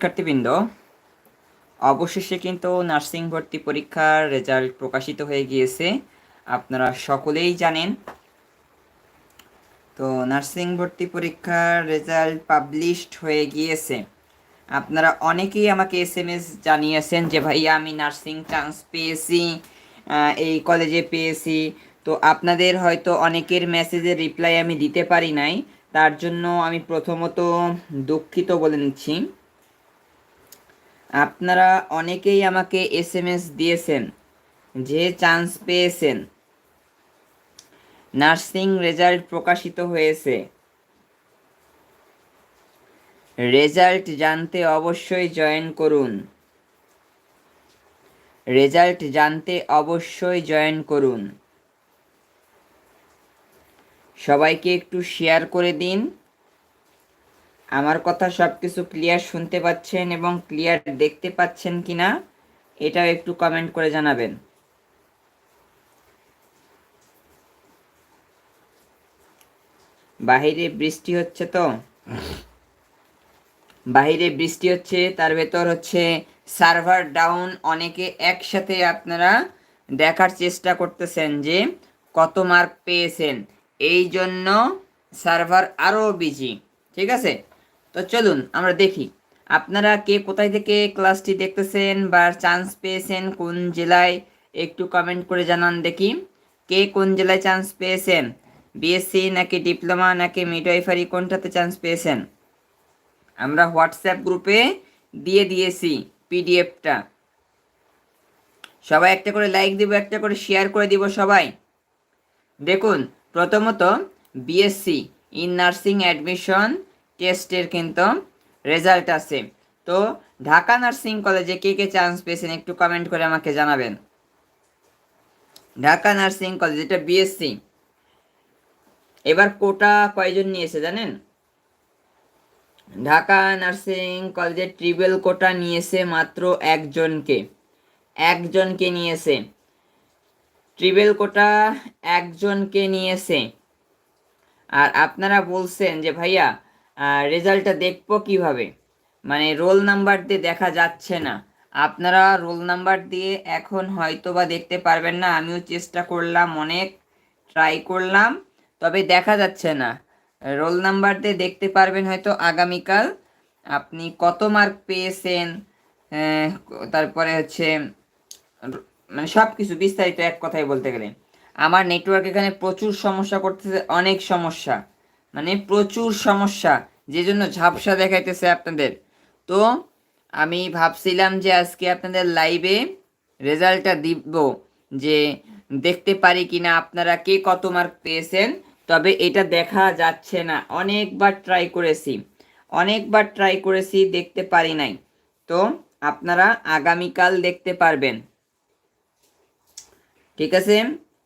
শিক্ষার্থীবৃন্দ, অবশেষে কিন্তু নার্সিং ভর্তি পরীক্ষার রেজাল্ট প্রকাশিত হয়ে গিয়েছে। আপনারা সকলেই জানেন। তো নার্সিং ভর্তি পরীক্ষার রেজাল্ট পাবলিশড হয়ে গিয়েছে। আপনারা অনেকেই আমাকে এস এম এস জানিয়েছেন যে, ভাইয়া, আমি নার্সিং চান্স পেয়েছি এই কলেজে পেয়েছি। তো আপনাদের হয়তো অনেকের মেসেজের রিপ্লাই আমি দিতে পারি নাই। তার জন্য আমি প্রথমত দুঃখিত বলে নিচ্ছি। আপনারা অনেকেই আমাকে এস এম এস দিয়েছেন, যে চান্স পেয়েছেন। নার্সিং রেজাল্ট প্রকাশিত হয়েছে। রেজাল্ট জানতে অবশ্যই জয়েন করুন। রেজাল্ট জানতে অবশ্যই জয়েন করুন। সবাইকে একটু শেয়ার করে দিন। আমার কথা সব কিছু ক্লিয়ার শুনতে পাচ্ছেন এবং ক্লিয়ার দেখতে পাচ্ছেন কিনা, এটাও একটু কমেন্ট করে জানাবেন। বাহিরে বৃষ্টি হচ্ছে তো। বাহিরে বৃষ্টি হচ্ছে, তার ভেতর হচ্ছে সার্ভার ডাউন অনেকে একসাথে আপনারা দেখার চেষ্টা করতেছেন যে কত মার্ক পেয়েছেন। এই জন্য সার্ভার আরও বিজি ঠিক আছে? তো চলুন, আমরা দেখি। আপনারা কে কোথায় থেকে ক্লাসটি দেখতেছেন বা চান্স পেয়েছেন, কোন জেলায়, একটু কমেন্ট করে জানান দেখি। কে কোন জেলায় চান্স পেয়েছেন? বিএসসি নাকি ডিপ্লোমা নাকি মিডওয়াইফারি কোনটাতে চান্স পেয়েছেন? আমরা হোয়াটসঅ্যাপ গ্রুপে দিয়ে দিয়েছি পিডিএফটা সবাই একটা করে লাইক দিব, একটা করে শেয়ার করে দিব সবাই। দেখুন, প্রথমত বিএসসি ইন নার্সিং অ্যাডমিশন টেস্টের কিন্তু রেজাল্ট আছে। তো ঢাকা নার্সিং কলেজে কে কে চান্স পেয়েছেন একটু কমেন্ট করে আমাকে জানাবেন। ঢাকা নার্সিং কলেজ, এটা বিএসসি এবার কোটা কয়জন নিয়েছে জানেন? ঢাকা নার্সিং কলেজে ট্রিপল কোটা নিয়েছে মাত্র একজনকে। একজনকে নিয়েছে। ট্রিপল কোটা একজনকে নিয়েছে। আর আপনারা বলছেন যে ভাইয়া রেজাল্টটা দেখব কীভাবে? মানে রোল নাম্বার দিয়ে দেখা যাচ্ছে না। আপনারা রোল নাম্বার দিয়ে এখন হয়তো বা দেখতে পারবেন না। আমিও চেষ্টা করলাম, অনেক ট্রাই করলাম, তবে দেখা যাচ্ছে না। রোল নাম্বার দিয়ে দেখতে পারবেন হয়তো আগামীকাল। আপনি কত মার্ক পেয়েছেন তারপরে হচ্ছে মানে সব কিছু বিস্তারিত এক কথায় বলতে গেলে। আমার নেটওয়ার্ক এখানে প্রচুর সমস্যা করতেছে, অনেক সমস্যা। মানে প্রচুর সমস্যা, যে জন্য ঝাপসা দেখাইতেছে আপনাদের। তো আমি ভাবছিলাম যে আজকে আপনাদের লাইভে রেজাল্টটা দিব, যে দেখতে পারি কিনা আপনারা কে কত মার্ক পেয়েছেন, তবে এটা দেখা যাচ্ছে না। অনেকবার ট্রাই করেছি, অনেকবার ট্রাই করেছি, দেখতে পারি নাই। তো আপনারা আগামীকাল দেখতে পারবেন। ঠিক আছে?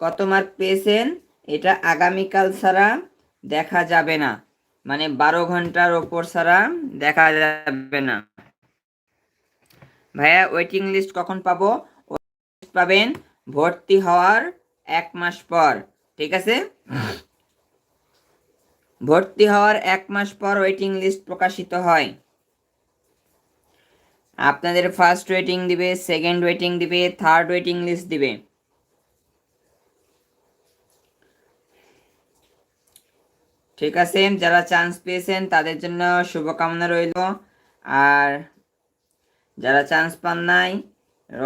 কত মার্ক পেয়েছেন? এটা আগামীকাল ছাড়া দেখা যাবে না। মানে বারো ঘণ্টার ওপর ছাড়া দেখা যাবে না। ভাইয়া ওয়েটিং লিস্ট কখন পাবো? পাবেন ভর্তি হওয়ার এক মাস পর, ঠিক আছে? ভর্তি হওয়ার এক মাস পর ওয়েটিং লিস্ট প্রকাশিত হয়। আপনাদের ফার্স্ট ওয়েটিং দিবে সেকেন্ড ওয়েটিং দিবে থার্ড ওয়েটিং লিস্ট দিবে। ঠিক আছে, যারা চান্স পেয়েছেন তাদের জন্য শুভকামনা রইল। আর যারা চান্স পান নাই,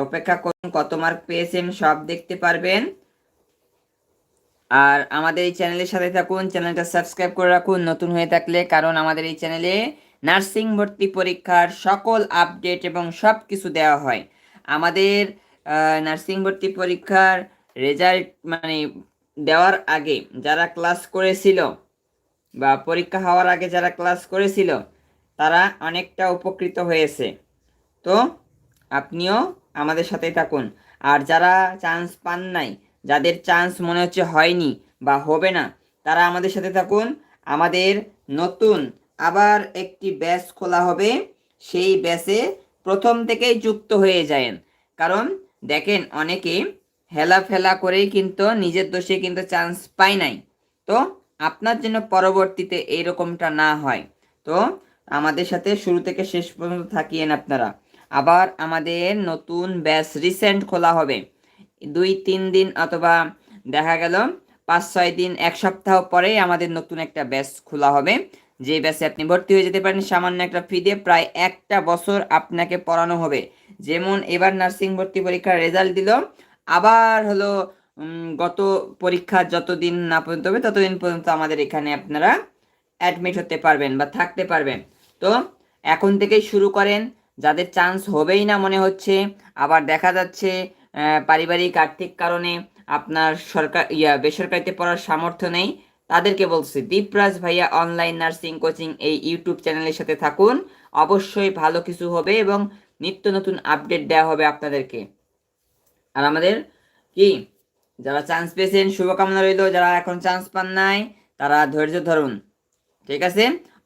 অপেক্ষা করুন কত মার্ক পেয়েছেন, সব দেখতে পারবেন। আর আমাদের এই চ্যানেলের সাথে থাকুন, চ্যানেলটা সাবস্ক্রাইব করে রাখুন নতুন হয়ে থাকলে, কারণ আমাদের এই চ্যানেলে নার্সিং ভর্তি পরীক্ষার সকল আপডেট এবং সব কিছু দেওয়া হয়। আমাদের নার্সিং ভর্তি পরীক্ষার রেজাল্ট মানে দেওয়ার আগে যারা ক্লাস করেছিল বা পরীক্ষা হওয়ার আগে যারা ক্লাস করেছিল, তারা অনেকটা উপকৃত হয়েছে। তো আপনিও আমাদের সাথেই থাকুন। আর যারা চান্স পান নাই, যাদের চান্স মনে হচ্ছে হয়নি বা হবে না, তারা আমাদের সাথে থাকুন। আমাদের নতুন আবার একটি ব্যাচ খোলা হবে। সেই ব্যাচে প্রথম থেকেই যুক্ত হয়ে যায়েন। কারণ দেখেন, অনেকে হেলা ফেলা করেই কিন্তু নিজের দোষে কিন্তু চান্স পায় নাই। তো আপনার জন্য পরবর্তীতে এইরকমটা না হয়। তো আমাদের সাথে শুরু থেকে শেষ পর্যন্ত থাকিয়েন আপনারা। আবার আমাদের নতুন ব্যাচ রিসেন্ট খোলা হবে। দুই, তিন দিন অথবা দেখা গেল পাঁচ, ছয় দিন, এক সপ্তাহ পরেই আমাদের নতুন একটা ব্যাচ খোলা হবে। যে ব্যাচে আপনি ভর্তি হয়ে যেতে পারেন, সামান্য একটা ফি দিয়ে প্রায় একটা বছর আপনাকে পড়ানো হবে। যেমন এবার নার্সিং ভর্তি পরীক্ষার রেজাল্ট দিল, আবার হলো গত পরীক্ষা যতদিন না পর্যন্ত হবে, ততদিন পর্যন্ত আমাদের এখানে আপনারা অ্যাডমিট হতে পারবেন বা থাকতে পারবেন। তো এখন থেকেই শুরু করেন, যাদের চান্স হবেই না মনে হচ্ছে, আবার দেখা যাচ্ছে পারিবারিক আর্থিক কারণে আপনার সরকার, ইয়া, বেসরকারিতে পড়ার সামর্থ্য নেই, তাদেরকে বলছি, দীপরাজ ভাইয়া অনলাইন নার্সিং কোচিং এই ইউটিউব চ্যানেলের সাথে থাকুন, অবশ্যই ভালো কিছু হবে এবং নিত্য নতুন আপডেট দেওয়া হবে আপনাদেরকে। আর আমাদের কি? যারা চান্স পেয়েছেন, শুভকামনা রইল। যারা এখন চান্স পান নাই, তারা ধৈর্য ধরুন। ঠিক আছে?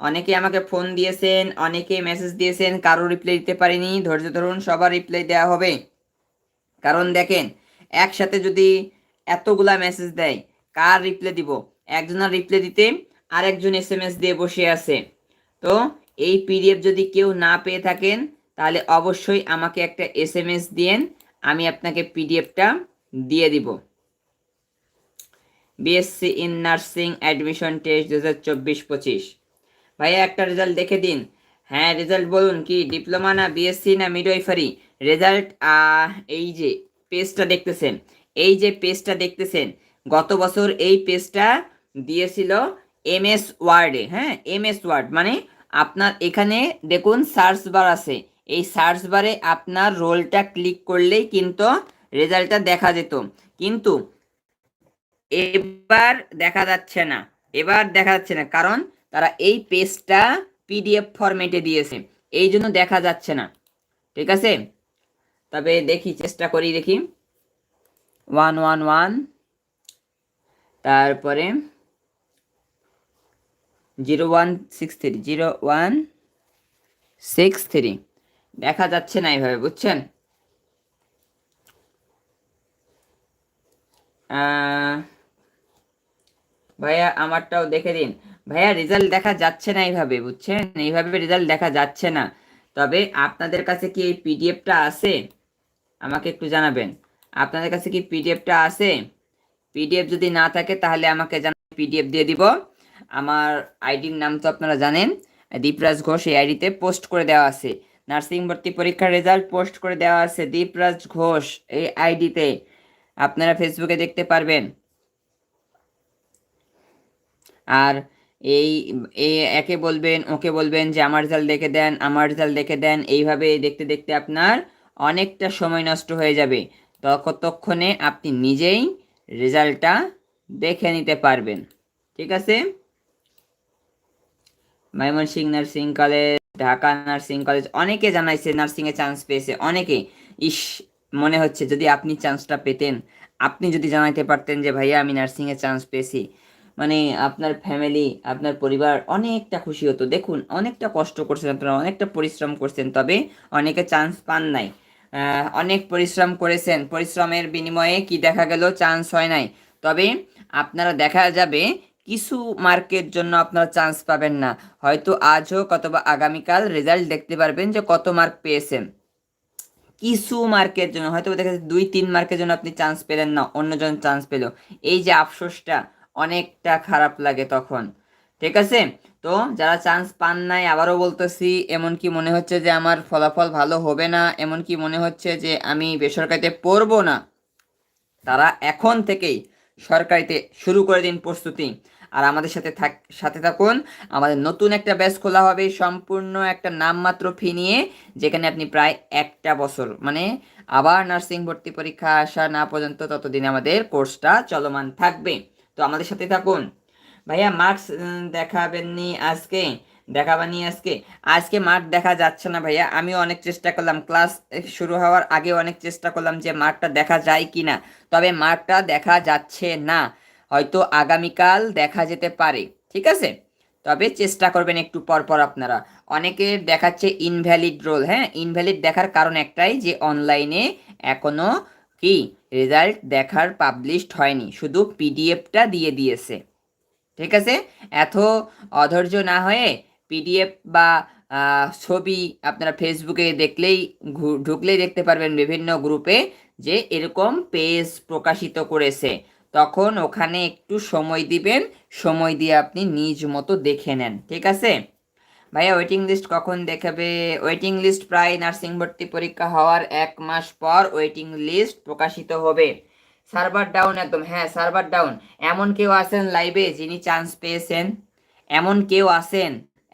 অনেকে আমাকে ফোন দিয়েছেন অনেকে মেসেজ দিয়েছেন, কারও রিপ্লাই দিতে পারিনি। ধৈর্য ধরুন, সবার রিপ্লাই দেওয়া হবে। কারণ দেখেন, একসাথে যদি এতগুলা মেসেজ দেয়, কার রিপ্লাই দিব? একজনের রিপ্লাই দিতে আরেকজন এস এম এস দিয়ে বসে আছে। তো এই পিডিএফ যদি কেউ না পেয়ে থাকেন, তাহলে অবশ্যই আমাকে একটা এস এম এস দিয়েন, আমি আপনাকে পিডিএফটা দিয়ে দিব। BSc in nursing admission test দু হাজার চব্বিশ পঁচিশ ভাইয়া, একটা রেজাল্ট দেখে দিন। হ্যাঁ রেজাল্ট বলুন কি ডিপ্লোমা না বিএসসি না মিডওয়াইফারি রেজাল্ট এই যে পেজটা দেখতেছেন। এই যে পেজটা দেখতেছেন, গত বছর এই পেজটা দিয়েছিল এম এস ওয়ার্ডে হ্যাঁ এম এস ওয়ার্ড মানে আপনার এখানে দেখুন সার্চ বার আছে। এই সার্চ বারে আপনার রোলটা ক্লিক করলেই কিন্তু রেজাল্টটা দেখা যেত। কিন্তু এবার দেখা যাচ্ছে না। এবার দেখা যাচ্ছে না কারণ তারা এই পেজটা পিডিএফ ফরম্যাটে দিয়েছে। এই জন্য দেখা যাচ্ছে না। ঠিক আছে? তবে দেখি চেষ্টা করি দেখি। ওয়ান ওয়ান ওয়ান তারপরে zero one six three zero one six three. দেখা যাচ্ছে না এইভাবে বুঝছেন? আহ, ভাইয়া, আমারটাও দেখে দিন। ভাইয়া রেজাল্ট দেখা যাচ্ছে না এইভাবে, বুঝছেন? এইভাবে রেজাল্ট দেখা যাচ্ছে না। তবে আপনাদের কাছে কি এই পিডিএফটা আছে? আমাকে একটু জানাবেন। আপনাদের কাছে কি পিডিএফটা আছে? পিডিএফ যদি না থাকে, তাহলে আমাকে জানান পিডিএফ দিয়ে দিব। আমার আইডির নাম তো আপনারা জানেন। দীপরাজ ঘোষ এই আইডিতে পোস্ট করে দেওয়া আছে। নার্সিং ভর্তি পরীক্ষার রেজাল্ট পোস্ট করে দেওয়া আছে। দীপরাজ ঘোষ এই আইডিতে আপনারা ফেসবুকে দেখতে পারবেন। আর এই একে বলবেন, ওকে বলবেন যে, আমার রেজাল্ট দেখে দেন, আমার রেজাল্ট দেখে দেন। এইভাবে দেখতে দেখতে আপনার অনেকটা সময় নষ্ট হয়ে যাবে। ততক্ষণে আপনি নিজেই রেজাল্টটা দেখে নিতে পারবেন। ঠিক আছে? Mymensingh nursing college, Dhaka nursing college, অনেকে জানাইছে নার্সিংয়ে চান্স পেয়েছে, অনেকে। ইস, মনে হচ্ছে যদি আপনি চান্সটা পেতেন, আপনি যদি জানাইতে পারতেন যে, ভাইয়া, আমি নার্সিংয়ে চান্স পেয়েছি। মানে আপনার ফ্যামিলি আপনার পরিবার অনেকটা খুশি হতো। দেখুন, অনেকটা কষ্ট করছেন আপনারা, অনেকটা পরিশ্রম করছেন, তবে অনেকে চান্স পান নাই। অনেক পরিশ্রম করেছেন। পরিশ্রমের বিনিময়ে কি দেখা গেল? চান্স হয় নাই। তবে আপনারা দেখা যাবে কিছু মার্কের জন্য আপনারা চান্স পাবেন না। হয়তো আজ হোক অথবা আগামীকাল রেজাল্ট দেখতে পারবেন যে কত মার্ক পেয়েছেন। কিছু মার্কের জন্য, হয়তো দেখা যাচ্ছে দুই, তিন মার্কের জন্য আপনি চান্স পেলেন না, অন্যজন চান্স পেল। এই যে আফসোসটা অনেকটা খারাপ লাগে তখন। ঠিক আছে? তো যারা চান্স পান নাই, আবারও বলতেছি এমন কি মনে হচ্ছে যে আমার ফলাফল ভালো হবে না এমন কি মনে হচ্ছে যে আমি বেসরকারিতে পড়ব না, তারা এখন থেকেই সরকারিতে শুরু করে দিন প্রস্তুতি। আর আমাদের সাথে থাক, সাথে থাকুন, আমাদের নতুন একটা ব্যাচ খোলা হবে, সম্পূর্ণ একটা নামমাত্র ফি নিয়ে, যেখানে আপনি প্রায় একটা বছর মানে আবার নার্সিং ভর্তি পরীক্ষা আসা না পর্যন্ত ততদিন আমাদের কোর্সটা চলমান থাকবে। তো আমাদের সাথে থাকুন। ভাইয়া মার্কস দেখাবেননি আজকে? দেখাবানি আজকে? আজকে মার্ক দেখা যাচ্ছে না ভাইয়া। আমিও অনেক চেষ্টা করলাম। ক্লাস শুরু হওয়ার আগে অনেক চেষ্টা করলাম যে মার্কটা দেখা যায় কি না তবে মার্কটা দেখা যাচ্ছে না। হয়তো আগামীকাল দেখা যেতে পারে। ঠিক আছে? তবে চেষ্টা করবেন একটু পর পর আপনারা। অনেকে দেখাচ্ছে ইনভ্যালিড রোল হ্যাঁ ইনভ্যালিড দেখার কারণ একটাই যে অনলাইনে এখনও কি রেজাল্ট দেখার পাবলিশড হয়নি, শুধু পিডিএফটা দিয়ে দিয়েছে। ঠিক আছে? এত অধৈর্য না হয়ে পিডিএফ বা ছবি আপনারা ফেসবুকে দেখলেই ঢুকলেই দেখতে পারবেন বিভিন্ন গ্রুপে যে এরকম পেজ প্রকাশিত করেছে। তখন ওখানে একটু সময় দিবেন, সময় দিয়ে আপনি নিজ মতো দেখে নেন। ঠিক আছে? ভাইয়া ওয়েটিং লিস্ট কখন দেখাবে? ওয়েটিং লিস্ট প্রায় নার্সিং ভর্তি পরীক্ষা হওয়ার এক মাস পর ওয়েটিং লিস্ট প্রকাশিত হবে। সার্ভার ডাউন একদম হ্যাঁ সার্ভার ডাউন এমন কেউ আছেন লাইভে যিনি চান্স পেয়েছেন? এমন কেউ আছেন?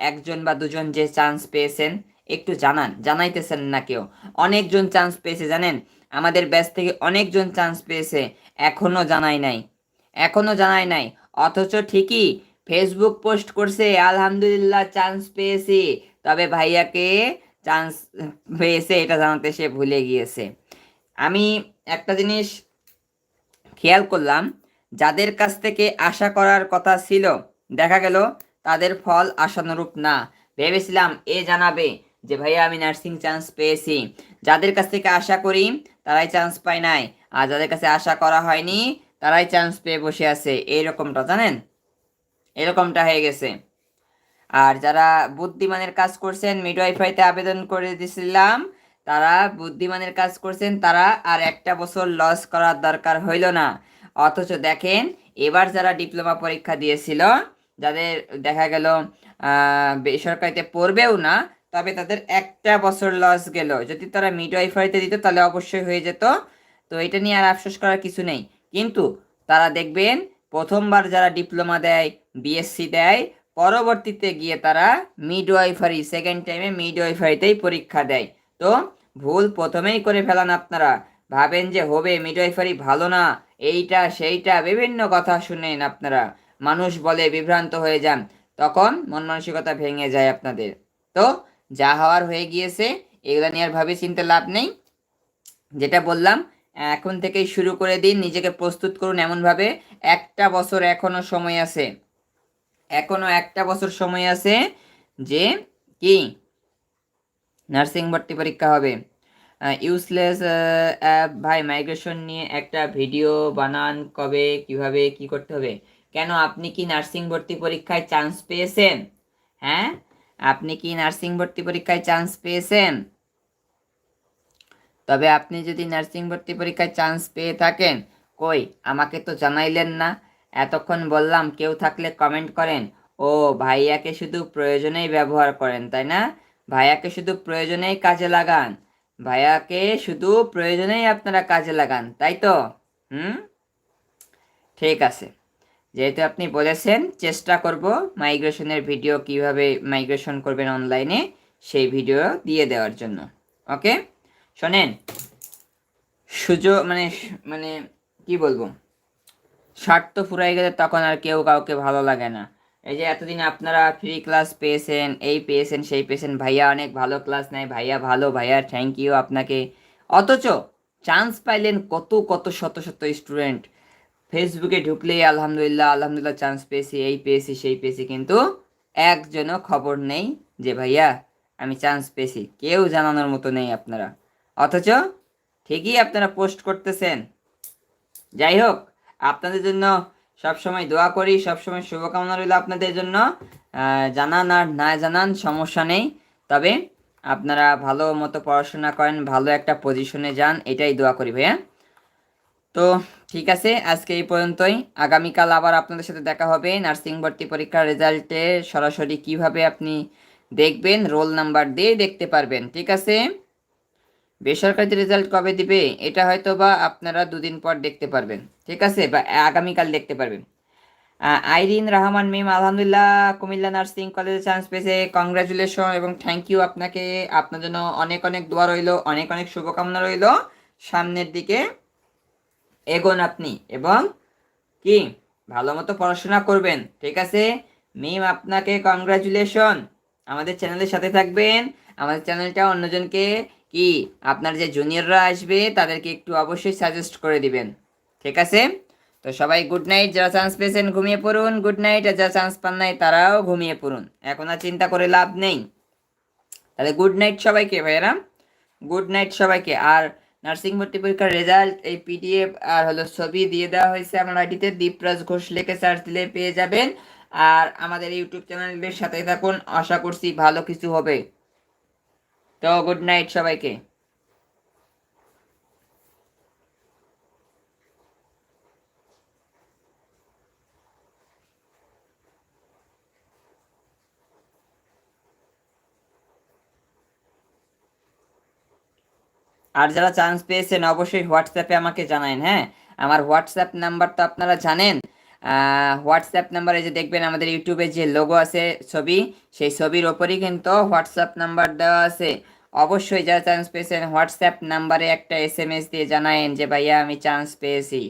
একজন বা দুজন যে চান্স পেয়েছেন? একটু জানান, জানাইতেছেন না কেউ। অনেকজন চান্স পেয়েছে, জানেন? আমাদের ব্যাচ থেকে অনেকজন চান্স পেয়েছে, এখনও জানাই নাই। এখনও জানাই নাই। অথচ ঠিকই ফেসবুক পোস্ট করছে, আলহামদুলিল্লাহ চান্স পেয়েছি। তবে ভাইয়াকে চান্স পেয়েছে, এটা জানাতে সে ভুলে গিয়েছে। আমি একটা জিনিস খেয়াল করলাম, যাদের কাছ থেকে আশা করার কথা ছিল, দেখা গেল তাদের ফল আশানুরূপ না। ভেবেছিলাম, এ জানাবে যে, ভাইয়া, আমি নার্সিং চান্স পেয়েছি। যাদের কাছ থেকে আশা করি, তারাই চান্স পায় নাই। আর যাদের কাছে আশা করা হয়নি, তারাই চান্স পেয়ে বসে আছে। এইরকমটা জানেন? এরকমটা হয়ে গেছে। আর যারা বুদ্ধিমানের কাজ করছেন, মিডওয়াইফাইতে আবেদন করে দিছিলাম, তারা বুদ্ধিমানের কাজ করছেন, তারা আর একটা বছর লস করার দরকার হইল না। অথচ দেখেন, এবার যারা ডিপ্লোমা পরীক্ষা দিয়েছিল, যাদের দেখা গেল বেসরকারিতে পড়বেও না, তবে তাদের একটা বছর লস গেল। যদি তারা মিডওয়াইফাইতে দিত, তাহলে অবশ্যই হয়ে যেত। তো এটা নিয়ে আর আফসোস করার কিছু নেই। কিন্তু তারা দেখবেন প্রথমবার যারা ডিপ্লোমা দেয় বিএসসি দেয়, পরবর্তীতে গিয়ে তারা মিডওয়াইফারি সেকেন্ড টাইমে মিডওয়াইফারিতেই পরীক্ষা দেয়। তো ভুল প্রথমেই করে ফেলান আপনারা। ভাবেন যে হবে মিডওয়াইফারি ভালো না, এইটা, সেইটা, বিভিন্ন কথা শুনেন আপনারা। মানুষ বলে বিভ্রান্ত হয়ে যান, তখন মন মানসিকতা ভেঙে যায় আপনাদের। তো যা হওয়ার হয়ে গিয়েছে, এগুলো নিয়ে আর ভাবে চিন্তা লাভ নেই। যেটা বললাম এখন থেকেই শুরু করে দিন, নিজেকে প্রস্তুত করুন এমনভাবে। একটা বছর এখনও সময় আছে। এখনও একটা বছর সময় আছে যে কি? নার্সিং ভর্তি পরীক্ষা হবে। ইউজলেস অ্যাপ ভাই মাইগ্রেশন নিয়ে একটা ভিডিও বানান কবে, কীভাবে, কি করতে হবে? কেন আপনি কি নার্সিং ভর্তি পরীক্ষায় চান্স পেয়েছেন? হ্যাঁ? আপনি কি নার্সিং ভর্তি পরীক্ষায় চান্স পেয়েছেন? তবে আপনি যদি নার্সিং ভর্তি পরীক্ষায় চান্স পেয়ে থাকেন, কই, আমাকে তো জানাইলেন না। এতক্ষণ বললাম কেউ থাকলে কমেন্ট করেন। ও, ভাইয়াকে শুধু প্রয়োজনেই ব্যবহার করেন, তাই না? ভাইয়াকে শুধু প্রয়োজনেই কাজে লাগান। ভাইয়াকে শুধু প্রয়োজনেই আপনারা কাজে লাগান, তাই তো? হুম? ঠিক আছে। যেহেতু আপনি বলেছেন, চেষ্টা করব মাইগ্রেশনের ভিডিও কীভাবে মাইগ্রেশন করবেন অনলাইনে সেই ভিডিও দিয়ে দেওয়ার জন্য। ওকে শোনেন, সুযোগ মানে মানে কি বলব? স্বার্থ ফুরাই গেলে তখন আর কেউ কাউকে ভালো লাগে না। এই যে এতদিন আপনারা ফ্রি ক্লাস পেয়েছেন, এই পেয়েছেন, সেই পেয়েছেন, ভাইয়া অনেক ভালো ক্লাস নেয়, ভাইয়া ভালো, ভাইয়া থ্যাংক ইউ আপনাকে। অথচ চান্স পাইলেন কত কত শত শত স্টুডেন্ট ফেসবুকে ঢুকলেই আলহামদুলিল্লাহ আলহামদুলিল্লাহ চান্স পেয়েছি, এই পেয়েছি, সেই পেয়েছি, কিন্তু একজনও খবর নেই যে, ভাইয়া, আমি চান্স পেয়েছি। কেউ জানানোর মতো নেই আপনারা। অথচ ঠিকই আপনারা পোস্ট করতেছেন। যাই হোক, আপনাদের জন্য সবসময় দোয়া করি, সবসময় শুভকামনা রইল আপনাদের জন্য। জানান আর না জানান সমস্যা নেই, তবে আপনারা ভালো মতো পড়াশোনা করেন, ভালো একটা পজিশনে যান, এটাই দোয়া করি ভাইয়া। তো ঠিক আছে, আজকে এই পর্যন্তই। আগামীকাল আবার আপনাদের সাথে দেখা হবে নার্সিং ভর্তি পরীক্ষার রেজাল্টে সরাসরি কীভাবে আপনি দেখবেন, রোল নাম্বার দিয়ে দেখতে পারবেন, ঠিক আছে? বেসরকারি রেজাল্ট কবে দিবে, এটা হয়তো বা আপনারা দুদিন পর দেখতে পারবেন, ঠিক আছে? বা আগামীকাল দেখতে পারবেন। আইরিন রহমান মিম আলহামদুলিল্লাহ, কুমিল্লা নার্সিং কলেজে চান্স পেয়েছে। কংগ্রাচুলেশন এবং থ্যাংক ইউ আপনাকে। আপনার জন্য অনেক অনেক দোয়া রইল, অনেক অনেক শুভকামনা রইল। সামনের দিকে এগোন আপনি এবং কি? ভালো মতো পড়াশোনা করবেন, ঠিক আছে? মিম আপনাকে কংগ্রাচুলেশন আমাদের চ্যানেলের সাথে থাকবেন। আমাদের চ্যানেলটা অন্যজনকে কি? আপনার যে জুনিয়ররা আসবে, তাদেরকে একটু অবশ্যই সাজেস্ট করে দিবেন। ঠিক আছে? তো সবাই গুড নাইট যারা চান্স পেয়েছেন ঘুমিয়ে পড়ুন। গুড নাইট আর যারা চান্স পান নাই, তারাও ঘুমিয়ে পড়ুন। এখন আর চিন্তা করে লাভ নেই। তাহলে গুড নাইট সবাইকে, ভাইয়েরা। গুড নাইট সবাইকে। আর নার্সিং ভর্তি পরীক্ষার রেজাল্ট এই পিডিএফ আর হলো ছবি দিয়ে দেওয়া হয়েছে আমার আইডিতে। দীপরাজ ঘোষ লিখে সার্চ দিলে পেয়ে যাবেন। আর আমাদের ইউটিউব চ্যানেলের সাথে থাকুন। আশা করছি ভালো কিছু হবে। তো গুড নাইট সবাইকে আর যারা চান্স পেয়েছেন, অবশ্যই হোয়াটসঅ্যাপে আমাকে জানান হ্যাঁ? আমার হোয়াটসঅ্যাপ নাম্বার তো আপনারা জানেন। হোয়াটসঅ্যাপ নাম্বারে যে দেখবেন আমাদের ইউটিউবে যে লোগো আছে ছবি, সেই ছবির ওপরই কিন্তু হোয়াটসঅ্যাপ নাম্বার দেওয়া আছে। অবশ্যই যারা চান্স পেয়েছেন হোয়াটসঅ্যাপ নাম্বারে একটা এস এম এস দিয়ে জানায়েন যে, ভাইয়া, আমি চান্স পেয়েছি।